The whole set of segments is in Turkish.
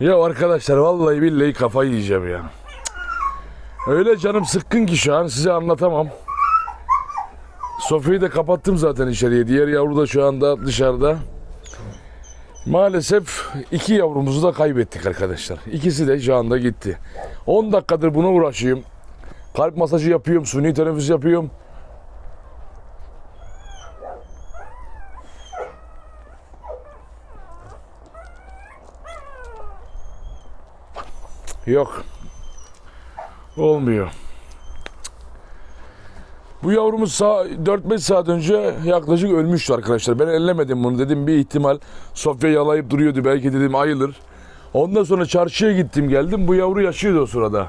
Ya arkadaşlar vallahi billahi kafayı yiyeceğim ya. Öyle canım sıkkın ki şu an size anlatamam. Sofya'yı da kapattım zaten içeriye. Diğer yavru da şu anda dışarıda. Maalesef iki yavrumuzu da kaybettik arkadaşlar. İkisi de şu anda gitti. 10 dakikadır buna uğraşıyorum. Kalp masajı yapıyorum, suni teneffüs yapıyorum. Yok. Olmuyor. Bu yavrumuz sağ 4-5 saat önce yaklaşık ölmüştü arkadaşlar. Ben ellemedim bunu dedim bir ihtimal Sofya yalayıp duruyordu belki dedim ayılır. Ondan sonra çarşıya gittim geldim bu yavru yaşıyordu o sırada.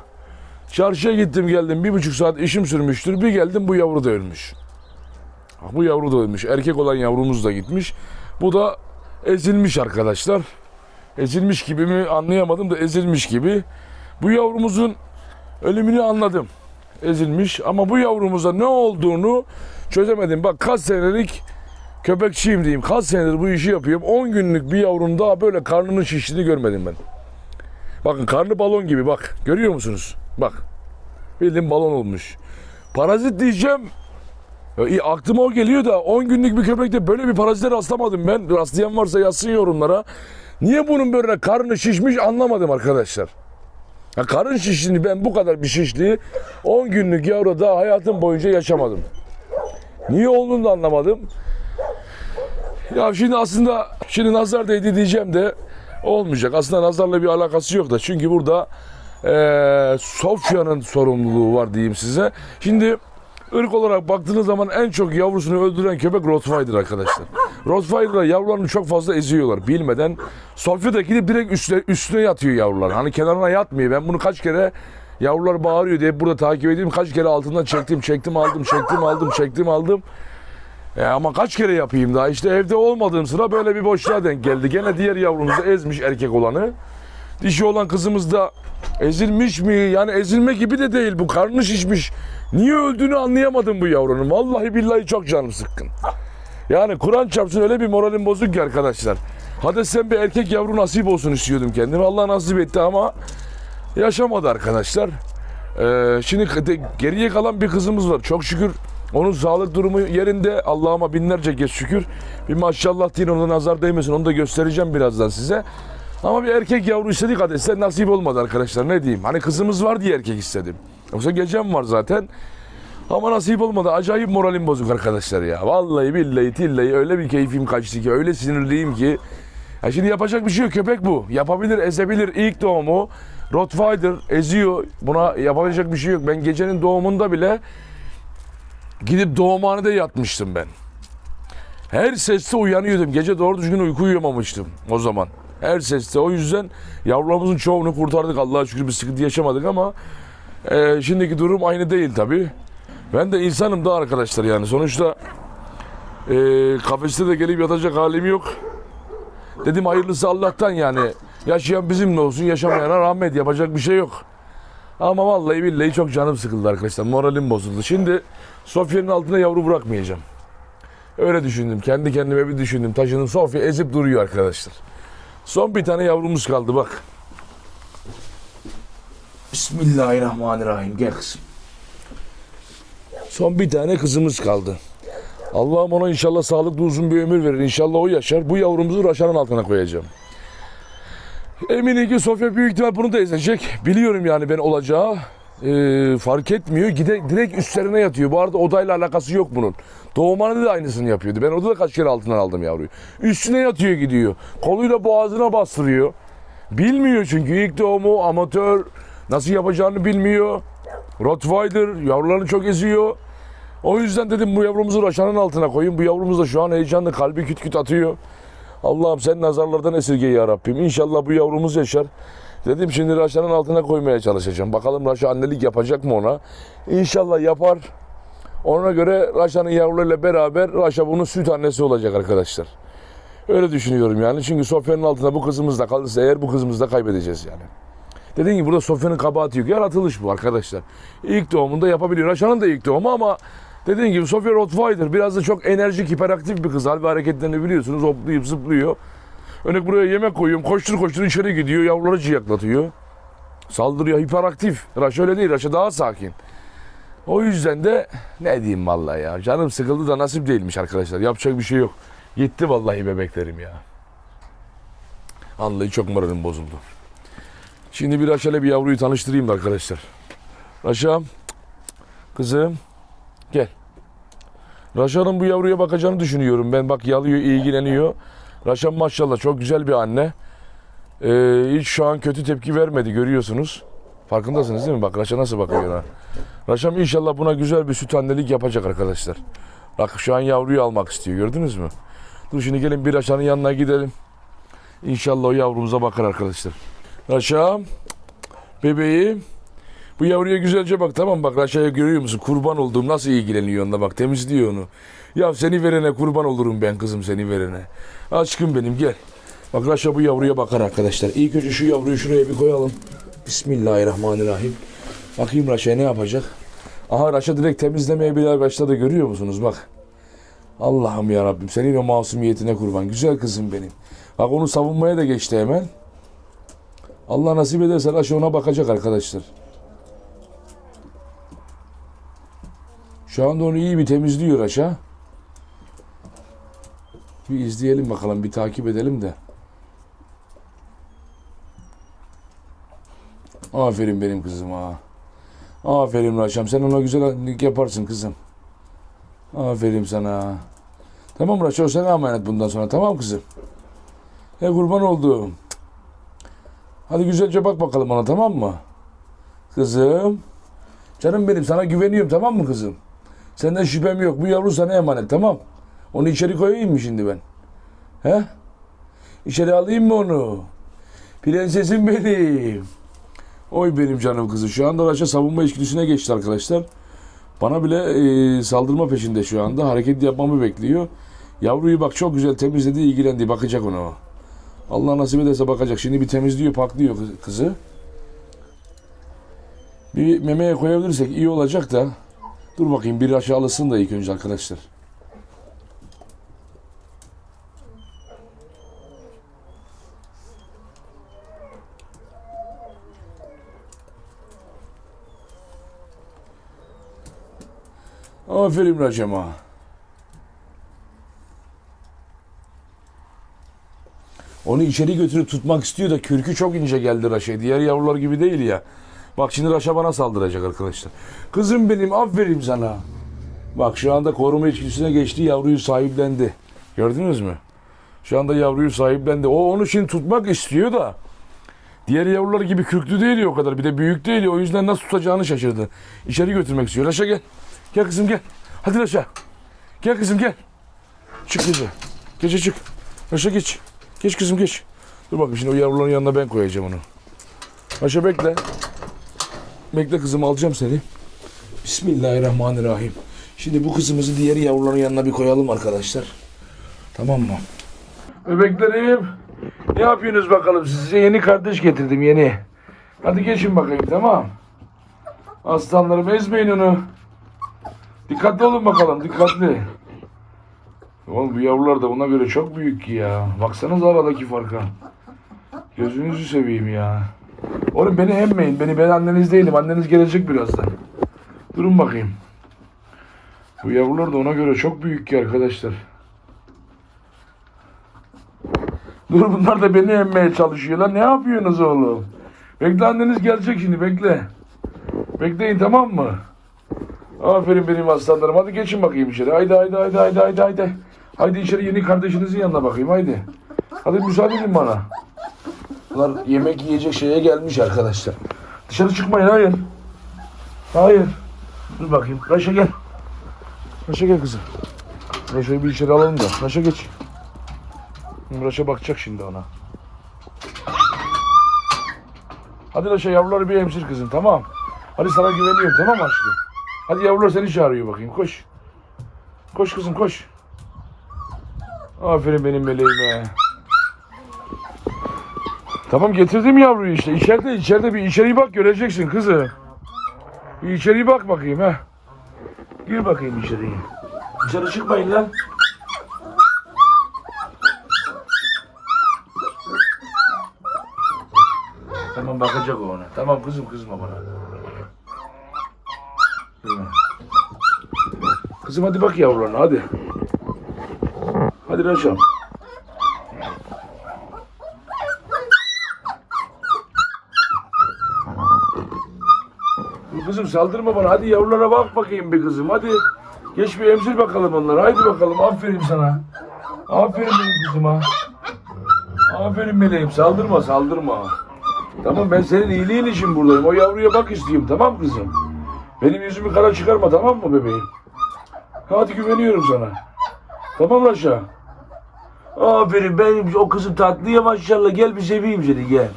Çarşıya gittim geldim bir buçuk saat işim sürmüştür bir geldim bu yavru da ölmüş. Ah, Bu yavru da ölmüş erkek olan yavrumuz da gitmiş. Bu da ezilmiş arkadaşlar. Ezilmiş gibi mi anlayamadım da ezilmiş gibi. Bu yavrumuzun ölümünü anladım ezilmiş ama bu yavrumuza ne olduğunu çözemedim. Bak kaç senelik köpekçiyim diyeyim. Kaç senedir bu işi yapıyorum. 10 günlük bir yavrum daha böyle karnının şiştiğini görmedim ben. Bakın karnı balon gibi bak. Görüyor musunuz? Bak. Bildiğin balon olmuş. Parazit diyeceğim. İyi, aklıma o geliyor da 10 günlük bir köpekte böyle bir parazite rastlamadım ben. Rastlayan varsa yazsın yorumlara. Niye bunun böyle karnı şişmiş anlamadım arkadaşlar. Ya karın şişliğini ben bu kadar bir şişliği 10 günlük yavru daha hayatım boyunca yaşamadım. Niye olduğunu da anlamadım. Ya şimdi aslında şimdi nazar değdi diyeceğim de olmayacak. Aslında nazarla bir alakası yok da. Çünkü burada eee Sofya'nın sorumluluğu var diyeyim size. Şimdi ırk olarak baktığınız zaman en çok yavrusunu öldüren köpek Rottweiler arkadaşlar. Rottweiler'lar yavrularını çok fazla eziyorlar bilmeden. Sofya'daki de direkt üstüne, üstüne yatıyor yavrular. Hani kenarına yatmıyor. Ben bunu kaç kere yavrular bağırıyor diye burada takip edeyim. Kaç kere altından çektim, çektim, aldım, çektim, aldım, çektim, aldım. E ama kaç kere yapayım daha işte evde olmadığım sıra böyle bir boşluğa denk geldi. Gene diğer yavrumuzu ezmiş erkek olanı. Dişi olan kızımız da ezilmiş mi? Yani ezilme gibi de değil bu karnı şişmiş. Niye öldüğünü anlayamadım bu yavrunun. Vallahi billahi çok canım sıkkın. Yani Kur'an çarpsın öyle bir moralim bozuk ki arkadaşlar. Hadi sen bir erkek yavru nasip olsun istiyordum kendime. Allah nasip etti ama yaşamadı arkadaşlar. Ee, şimdi geriye kalan bir kızımız var. Çok şükür onun sağlık durumu yerinde. Allah'ıma binlerce kez şükür. Bir maşallah deyin ona nazar değmesin. Onu da göstereceğim birazdan size. Ama bir erkek yavru istedik adetse nasip olmadı arkadaşlar. Ne diyeyim? Hani kızımız var diye erkek istedim. Yoksa gecem var zaten. Ama nasip olmadı. Acayip moralim bozuk arkadaşlar ya. Vallahi billahi tillahi öyle bir keyfim kaçtı ki. Öyle sinirliyim ki. Ya şimdi yapacak bir şey yok. Köpek bu. Yapabilir, ezebilir. İlk doğumu. Rottweiler eziyor. Buna yapabilecek bir şey yok. Ben gecenin doğumunda bile gidip doğumhanede yatmıştım ben. Her seste uyanıyordum. Gece doğru düzgün uyku uyuyamamıştım o zaman. Her seste. O yüzden yavrularımızın çoğunu kurtardık. Allah'a şükür bir sıkıntı yaşamadık ama e, şimdiki durum aynı değil tabii. Ben de insanım da arkadaşlar yani. Sonuçta e, kafeste de gelip yatacak halim yok. Dedim hayırlısı Allah'tan yani. Yaşayan bizimle olsun, yaşamayana rahmet. Yapacak bir şey yok. Ama vallahi billahi çok canım sıkıldı arkadaşlar. Moralim bozuldu. Şimdi Sofya'nın altına yavru bırakmayacağım. Öyle düşündüm. Kendi kendime bir düşündüm. Taşının Sofya ezip duruyor arkadaşlar. Son bir tane yavrumuz kaldı bak. Bismillahirrahmanirrahim. Gel kızım. Son bir tane kızımız kaldı. Allah'ım ona inşallah sağlıklı uzun bir ömür verir. İnşallah o yaşar. Bu yavrumuzu raşanın altına koyacağım. Eminim ki Sofya büyük ihtimal bunu da ezecek. Biliyorum yani ben olacağı. Ee, fark etmiyor. Gide, direkt üstlerine yatıyor. Bu arada odayla alakası yok bunun. Doğumhanede de aynısını yapıyordu. Ben orada da kaç kere altından aldım yavruyu. Üstüne yatıyor gidiyor. Koluyla boğazına bastırıyor. Bilmiyor çünkü ilk doğumu amatör. Nasıl yapacağını bilmiyor. Rottweiler yavrularını çok eziyor. O yüzden dedim bu yavrumuzu raşanın altına koyayım. Bu yavrumuz da şu an heyecanlı kalbi küt küt atıyor. Allah'ım sen nazarlardan esirge ya Rabbim. İnşallah bu yavrumuz yaşar. Dedim şimdi Raşa'nın altına koymaya çalışacağım. Bakalım Raşa annelik yapacak mı ona? İnşallah yapar. Ona göre Raşa'nın yavrularıyla beraber Raşa bunun süt annesi olacak arkadaşlar. Öyle düşünüyorum yani. Çünkü Sofya'nın altında bu kızımız da kalırsa eğer bu kızımızı da kaybedeceğiz yani. Dediğim gibi burada Sofya'nın kabahati yok. Yaratılış bu arkadaşlar. İlk doğumunda yapabiliyor. Raşa'nın da ilk doğumu ama dediğim gibi Sofya Rottweiler biraz da çok enerjik, hiperaktif bir kız. Hal ve hareketlerini biliyorsunuz. Hoplayıp zıplıyor. Örnek buraya yemek koyuyorum. Koştur koştur içeri gidiyor. Yavruları ciyaklatıyor. Saldırıyor. Hiperaktif. Raşa öyle değil. Raşa daha sakin. O yüzden de ne diyeyim vallahi ya. Canım sıkıldı da nasip değilmiş arkadaşlar. Yapacak bir şey yok. Gitti vallahi bebeklerim ya. Vallahi çok moralim bozuldu. Şimdi bir Raşa'yla bir yavruyu tanıştırayım da arkadaşlar. Raşa, kızım gel. Raşa'nın bu yavruya bakacağını düşünüyorum. Ben bak yalıyor, ilgileniyor. Raşa maşallah çok güzel bir anne. Ee, hiç şu an kötü tepki vermedi görüyorsunuz. Farkındasınız değil mi? Bak Raşa nasıl bakıyor ona. Raşam inşallah buna güzel bir süt annelik yapacak arkadaşlar. Bak şu an yavruyu almak istiyor gördünüz mü? Dur şimdi gelin bir Raşa'nın yanına gidelim. İnşallah o yavrumuza bakar arkadaşlar. Raşa, bebeğim. Bu yavruya güzelce bak tamam bak Raşa'ya görüyor musun? Kurban olduğum nasıl ilgileniyor onunla bak temizliyor onu. Ya seni verene kurban olurum ben kızım seni verene. Aşkım benim gel. Bak Raşa bu yavruya bakar arkadaşlar. İlk önce şu yavruyu şuraya bir koyalım. Bismillahirrahmanirrahim. Bakayım Raşa ne yapacak? Aha Raşa direkt temizlemeye bile başladı görüyor musunuz bak. Allah'ım ya Rabbim senin o masumiyetine kurban. Güzel kızım benim. Bak onu savunmaya da geçti hemen. Allah nasip ederse Raşa ona bakacak arkadaşlar. Şu anda onu iyi bir temizliyor Raşa. Bir izleyelim bakalım, bir takip edelim de. Aferin benim kızıma. Aferin Raşam. Sen ona güzellik yaparsın kızım. Aferin sana. Tamam Raşa o sana emanet bundan sonra. Tamam kızım. He kurban olduğum. Hadi güzelce bak bakalım ona tamam mı? Kızım. Canım benim sana güveniyorum tamam mı kızım? Senden şüphem yok. Bu yavru sana emanet tamam. Onu içeri koyayım mı şimdi ben? He? İçeri alayım mı onu? Prensesim benim. Oy benim canım kızı. Şu anda Raşa savunma içgüdüsüne geçti arkadaşlar. Bana bile e, saldırma peşinde şu anda. Hareket yapmamı bekliyor. Yavruyu bak çok güzel temizledi, ilgilendi. Bakacak ona. Allah nasip ederse bakacak. Şimdi bir temizliyor, paklıyor kız- kızı. Bir memeye koyabilirsek iyi olacak da. Dur bakayım bir aşağı alısın da ilk önce arkadaşlar. Aferin Racema. Onu içeri götürüp tutmak istiyor da kürkü çok ince geldi Raşa'ya. Diğer yavrular gibi değil ya. Bak şimdi Raşa bana saldıracak arkadaşlar. Kızım benim aferin sana. Bak şu anda koruma içgüdüsüne geçti yavruyu sahiplendi. Gördünüz mü? Şu anda yavruyu sahiplendi. O onu şimdi tutmak istiyor da. Diğer yavrular gibi kürklü değil o kadar. Bir de büyük değil. O yüzden nasıl tutacağını şaşırdı. İçeri götürmek istiyor. Raşa gel. Gel kızım gel. Hadi Raşa. Gel kızım gel. Çık gece. Gece çık. Raşa geç. Geç kızım geç. Dur bakayım şimdi o yavruların yanına ben koyacağım onu. Raşa bekle. Bekle kızım alacağım seni. Bismillahirrahmanirrahim. Şimdi bu kızımızı diğer yavruların yanına bir koyalım arkadaşlar. Tamam mı? Bebeklerim. Ne yapıyorsunuz bakalım? Size yeni kardeş getirdim yeni. Hadi geçin bakayım tamam. Aslanlarım ezmeyin onu. Dikkatli olun bakalım dikkatli. Oğlum bu yavrular da buna göre çok büyük ki ya. Baksanıza aradaki farka. Gözünüzü seveyim ya. Oğlum beni emmeyin. Beni ben anneniz değilim. Anneniz gelecek birazdan. Durun bakayım. Bu yavrular da ona göre çok büyük ki arkadaşlar. Dur bunlar da beni emmeye çalışıyorlar. Ne yapıyorsunuz oğlum? Bekle anneniz gelecek şimdi bekle. Bekleyin tamam mı? Aferin benim aslanlarım. Hadi geçin bakayım içeri. Haydi haydi haydi haydi haydi haydi. Haydi içeri yeni kardeşinizin yanına bakayım haydi. Hadi müsaade edin bana. Bunlar yemek yiyecek şeye gelmiş arkadaşlar. Dışarı çıkmayın hayır. Hayır. Dur bakayım. Raşa gel. Raşa gel kızım. Raşa'yı bir içeri alalım da. Raşa geç. Raşa bakacak şimdi ona. Hadi Raşa yavruları bir emzir kızım tamam. Hadi sana güveniyorum tamam aşkım? Hadi yavrular seni çağırıyor bakayım koş. Koş kızım koş. Aferin benim meleğime. Tamam getirdim yavruyu işte. İçeride içeride bir içeri bak göreceksin kızı. Bir içeri bak bakayım ha. Gir bakayım içeriye. Dışarı çıkmayın lan. Tamam bakacak o ona. Tamam kızım kızma bana. Kızım hadi bak yavrularına hadi. Hadi Raşam. Saldırma bana. Hadi yavrulara bak bakayım bir kızım. Hadi. Geç bir emzir bakalım onları. Haydi bakalım. Aferin sana. Aferin benim kızıma. Aferin meleğim. Saldırma saldırma. Tamam ben senin iyiliğin için buradayım. O yavruya bak istiyorum. Tamam kızım. Benim yüzümü kara çıkarma tamam mı bebeğim? Hadi güveniyorum sana. Tamam Raşa. Aferin benim o kızım tatlıya maşallah. Gel bir seveyim seni gel.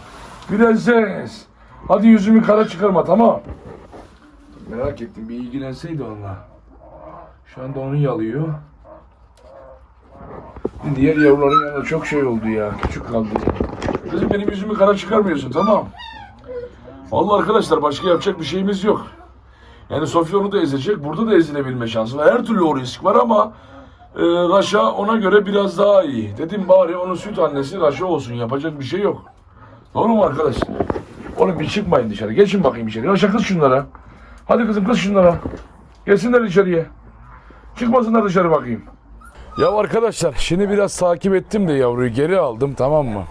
Prenses. Hadi yüzümü kara çıkarma tamam. Merak ettim bir ilgilenseydi onunla. Şu anda onu yalıyor. Diğer yavruların yanında çok şey oldu ya. Küçük kaldı. Kızım benim yüzümü kara çıkarmıyorsun tamam. Allah arkadaşlar başka yapacak bir şeyimiz yok. Yani Sofya onu da ezecek. Burada da ezilebilme şansı var. Her türlü o risk var ama e, Raşa ona göre biraz daha iyi. Dedim bari onun süt annesi Raşa olsun. Yapacak bir şey yok. Doğru mu arkadaşlar? Oğlum bir çıkmayın dışarı. Geçin bakayım içeri. Raşa kız şunlara. Hadi kızım kız şunlara. Gelsinler içeriye. Çıkmasınlar dışarı bakayım. Ya arkadaşlar şimdi biraz takip ettim de yavruyu geri aldım tamam mı?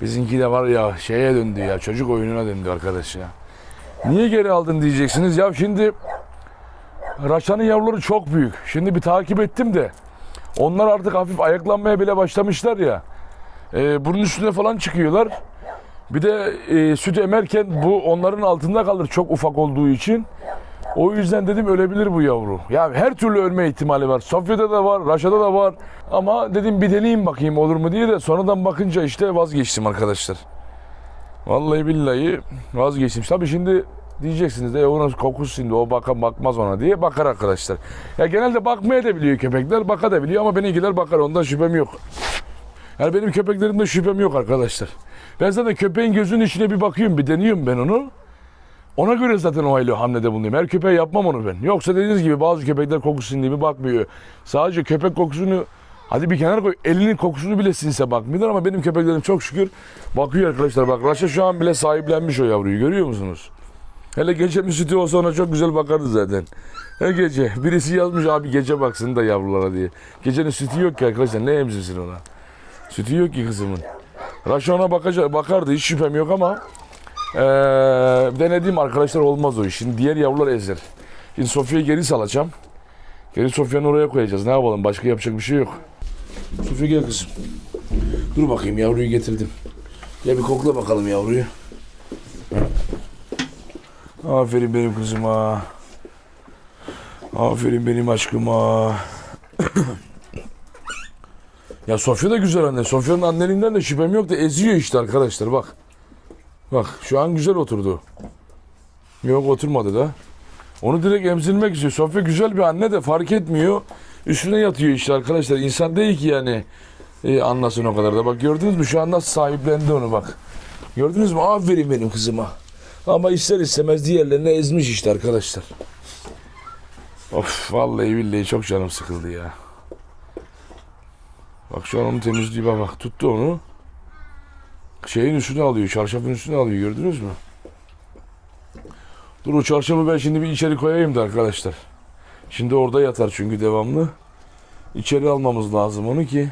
Bizimki de var ya şeye döndü ya çocuk oyununa döndü arkadaş ya. Niye geri aldın diyeceksiniz. Ya şimdi Raşan'ın yavruları çok büyük. Şimdi bir takip ettim de onlar artık hafif ayaklanmaya bile başlamışlar ya. Ee, bunun üstüne falan çıkıyorlar. Bir de e, süt emerken bu onların altında kalır çok ufak olduğu için. O yüzden dedim ölebilir bu yavru. Ya her türlü ölme ihtimali var. Sofya'da da var, Raşa'da da var. Ama dedim bir deneyeyim bakayım olur mu diye de sonradan bakınca işte vazgeçtim arkadaşlar. Vallahi billahi vazgeçtim. Tabii şimdi diyeceksiniz de onun kokusu şimdi o baka bakmaz ona diye bakar arkadaşlar. Ya genelde bakmaya da biliyor köpekler, baka da biliyor ama benimkiler bakar ondan şüphem yok. Yani benim köpeklerimde şüphem yok arkadaşlar. Ben zaten köpeğin gözünün içine bir bakıyorum, bir deniyorum ben onu. Ona göre zaten o aile hamlede bulunuyorum. Her köpeğe yapmam onu ben. Yoksa dediğiniz gibi bazı köpekler kokusu diye mi bakmıyor. Sadece köpek kokusunu hadi bir kenara koy. Elinin kokusunu bile sinse bakmıyorlar ama benim köpeklerim çok şükür bakıyor arkadaşlar. Bak Raşa şu an bile sahiplenmiş o yavruyu görüyor musunuz? Hele gece bir sütü olsa ona çok güzel bakardı zaten. Her gece. Birisi yazmış abi gece baksın da yavrulara diye. Gecenin sütü yok ki arkadaşlar. Ne emzirsin ona? Sütü yok ki kızımın. Raşa ona bakacak, bakardı hiç şüphem yok ama eee denediğim arkadaşlar olmaz o iş. Şimdi diğer yavrular ezer. Şimdi Sofya'yı geri salacağım. Geri Sofya'nın oraya koyacağız. Ne yapalım? Başka yapacak bir şey yok. Sofya gel kızım. Dur bakayım yavruyu getirdim. Gel bir kokla bakalım yavruyu. Aferin benim kızıma. Aferin benim aşkıma. ya Sofya da güzel anne. Sofya'nın anneliğinden de şüphem yok da eziyor işte arkadaşlar bak. Bak şu an güzel oturdu. Yok oturmadı da. Onu direkt emzirmek istiyor. Sofya güzel bir anne de fark etmiyor. Üstüne yatıyor işte arkadaşlar. İnsan değil ki yani e, anlasın o kadar da. Bak gördünüz mü şu an nasıl sahiplendi onu bak. Gördünüz mü? Aferin benim kızıma. Ama ister istemez diğerlerine ezmiş işte arkadaşlar. Of vallahi billahi çok canım sıkıldı ya. Bak şu an onu temizliyor bak, tuttu onu. Şeyin üstüne alıyor, çarşafın üstüne alıyor gördünüz mü? Dur o çarşafı ben şimdi bir içeri koyayım da arkadaşlar. Şimdi orada yatar çünkü devamlı. İçeri almamız lazım onu ki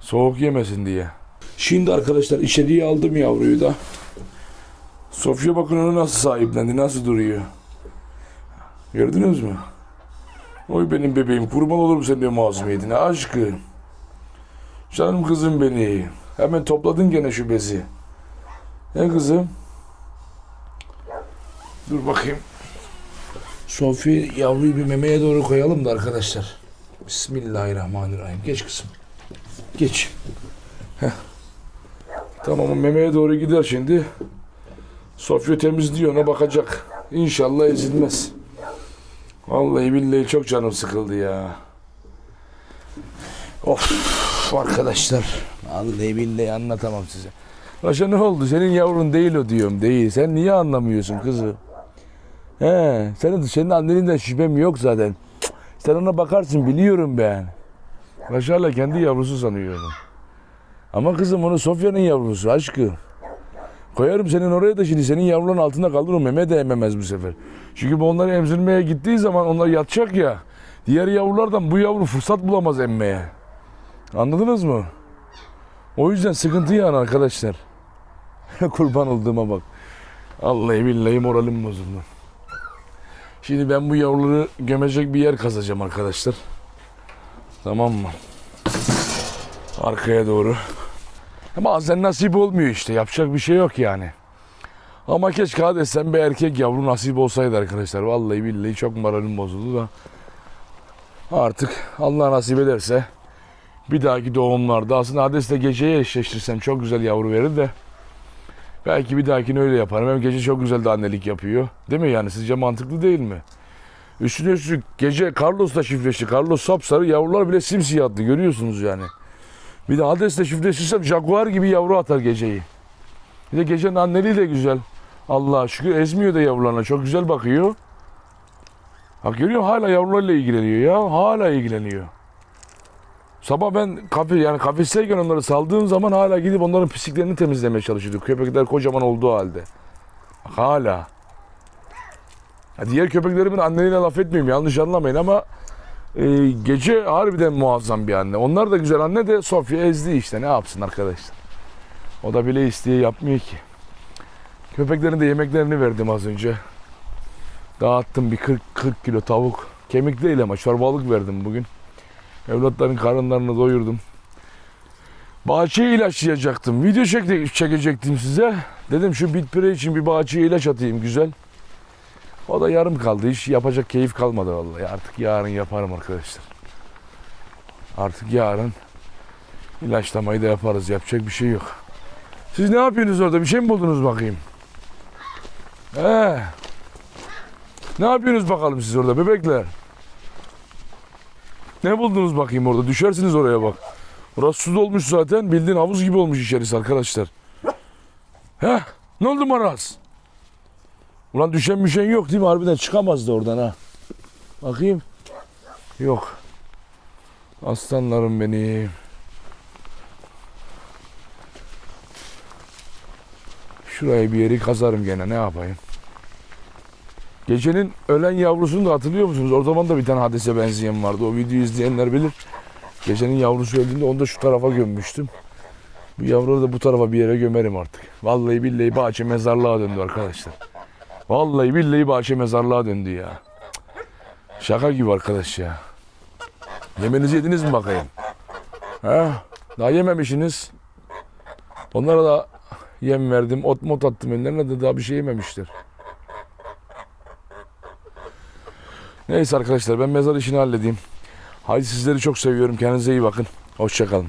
soğuk yemesin diye. Şimdi arkadaşlar içeriye aldım yavruyu da. Sofya bakın onu nasıl sahiplendi, nasıl duruyor. Gördünüz mü? Oy benim bebeğim, kurban olurum senin masumiyetine aşkım. Canım kızım beni. Hemen topladın gene şu bezi. Ne kızım? Dur bakayım. Sofya yavruyu bir memeye doğru koyalım da arkadaşlar. Bismillahirrahmanirrahim. Geç kızım. Geç. Heh. Tamam memeye doğru gider şimdi. Sofya temizliyor ona bakacak. İnşallah ezilmez. Vallahi billahi çok canım sıkıldı ya. Of arkadaşlar. Vallahi billahi anlatamam size. Paşa ne oldu? Senin yavrun değil o diyorum. Değil. Sen niye anlamıyorsun kızı? He, senin, senin anneninden şüphem yok zaten. Sen ona bakarsın biliyorum ben. Paşa'yla kendi yavrusu sanıyorum. Ama kızım onu Sofya'nın yavrusu aşkım. Koyarım senin oraya da şimdi senin yavruların altında kalır meme de ememez bu sefer. Çünkü bu onları emzirmeye gittiği zaman onlar yatacak ya. Diğer yavrulardan bu yavru fırsat bulamaz emmeye. Anladınız mı? O yüzden sıkıntı yani arkadaşlar. Kurban olduğuma bak. Vallahi billahi moralim bozuldu. Şimdi ben bu yavruları gömecek bir yer kazacağım arkadaşlar. Tamam mı? Arkaya doğru. Bazen nasip olmuyor işte. Yapacak bir şey yok yani. Ama keşke hadi sen bir erkek yavru nasip olsaydı arkadaşlar. Vallahi billahi çok moralim bozuldu da. Artık Allah nasip ederse bir dahaki doğumlarda aslında Hades'le geceye eşleştirsem çok güzel yavru verir de belki bir dahakini öyle yaparım. Hem gece çok güzel de annelik yapıyor. Değil mi yani sizce mantıklı değil mi? Üstüne üstlük gece Carlos da çiftleşti. Carlos sapsarı yavrular bile simsiyahtı görüyorsunuz yani. Bir de Hades'le çiftleştirsem Jaguar gibi yavru atar geceyi. Bir de gecenin anneliği de güzel. Allah'a şükür ezmiyor da yavrularına. Çok güzel bakıyor. Bak görüyor hala yavrularla ilgileniyor ya. Hala ilgileniyor. Sabah ben kafe yani kafesteyken onları saldığım zaman hala gidip onların pisliklerini temizlemeye çalışıyorduk. Köpekler kocaman olduğu halde. Hala. Ya diğer köpeklerimin anneliğine laf etmeyeyim yanlış anlamayın ama e, gece harbiden muazzam bir anne. Onlar da güzel anne de Sofya ezdi işte ne yapsın arkadaşlar. O da bile isteye yapmıyor ki. Köpeklerin de yemeklerini verdim az önce. Dağıttım bir 40, 40 kilo tavuk. Kemik değil ama çorbalık verdim bugün. Evlatların karınlarını doyurdum. Bahçeye ilaçlayacaktım. Video çekecektim size. Dedim şu bitpire için bir bahçeye ilaç atayım güzel. O da yarım kaldı. Hiç yapacak keyif kalmadı vallahi. Artık yarın yaparım arkadaşlar. Artık yarın ilaçlamayı da yaparız. Yapacak bir şey yok. Siz ne yapıyorsunuz orada? Bir şey mi buldunuz bakayım? He. Ne yapıyorsunuz bakalım siz orada bebekler? Ne buldunuz bakayım orada? Düşersiniz oraya bak. Burası su dolmuş zaten. Bildiğin havuz gibi olmuş içerisi arkadaşlar. Heh. Ne oldu Maraz? Ulan düşen müşen yok değil mi? Harbiden çıkamazdı oradan ha. Bakayım. Yok. Aslanlarım benim. Şuraya bir yeri kazarım gene ne yapayım. Gecenin ölen yavrusunu da hatırlıyor musunuz? O zaman da bir tane hadise benzeyen vardı. O videoyu izleyenler bilir. Gecenin yavrusu öldüğünde onu da şu tarafa gömmüştüm. Bu yavruları da bu tarafa bir yere gömerim artık. Vallahi billahi bahçe mezarlığa döndü arkadaşlar. Vallahi billahi bahçe mezarlığa döndü ya. Şaka gibi arkadaş ya. Yemenizi yediniz mi bakayım? Ha? Daha yememişsiniz. Onlara da yem verdim. Ot mot attım önlerine de daha bir şey yememişler. Neyse arkadaşlar ben mezar işini halledeyim. Haydi sizleri çok seviyorum. Kendinize iyi bakın. Hoşçakalın.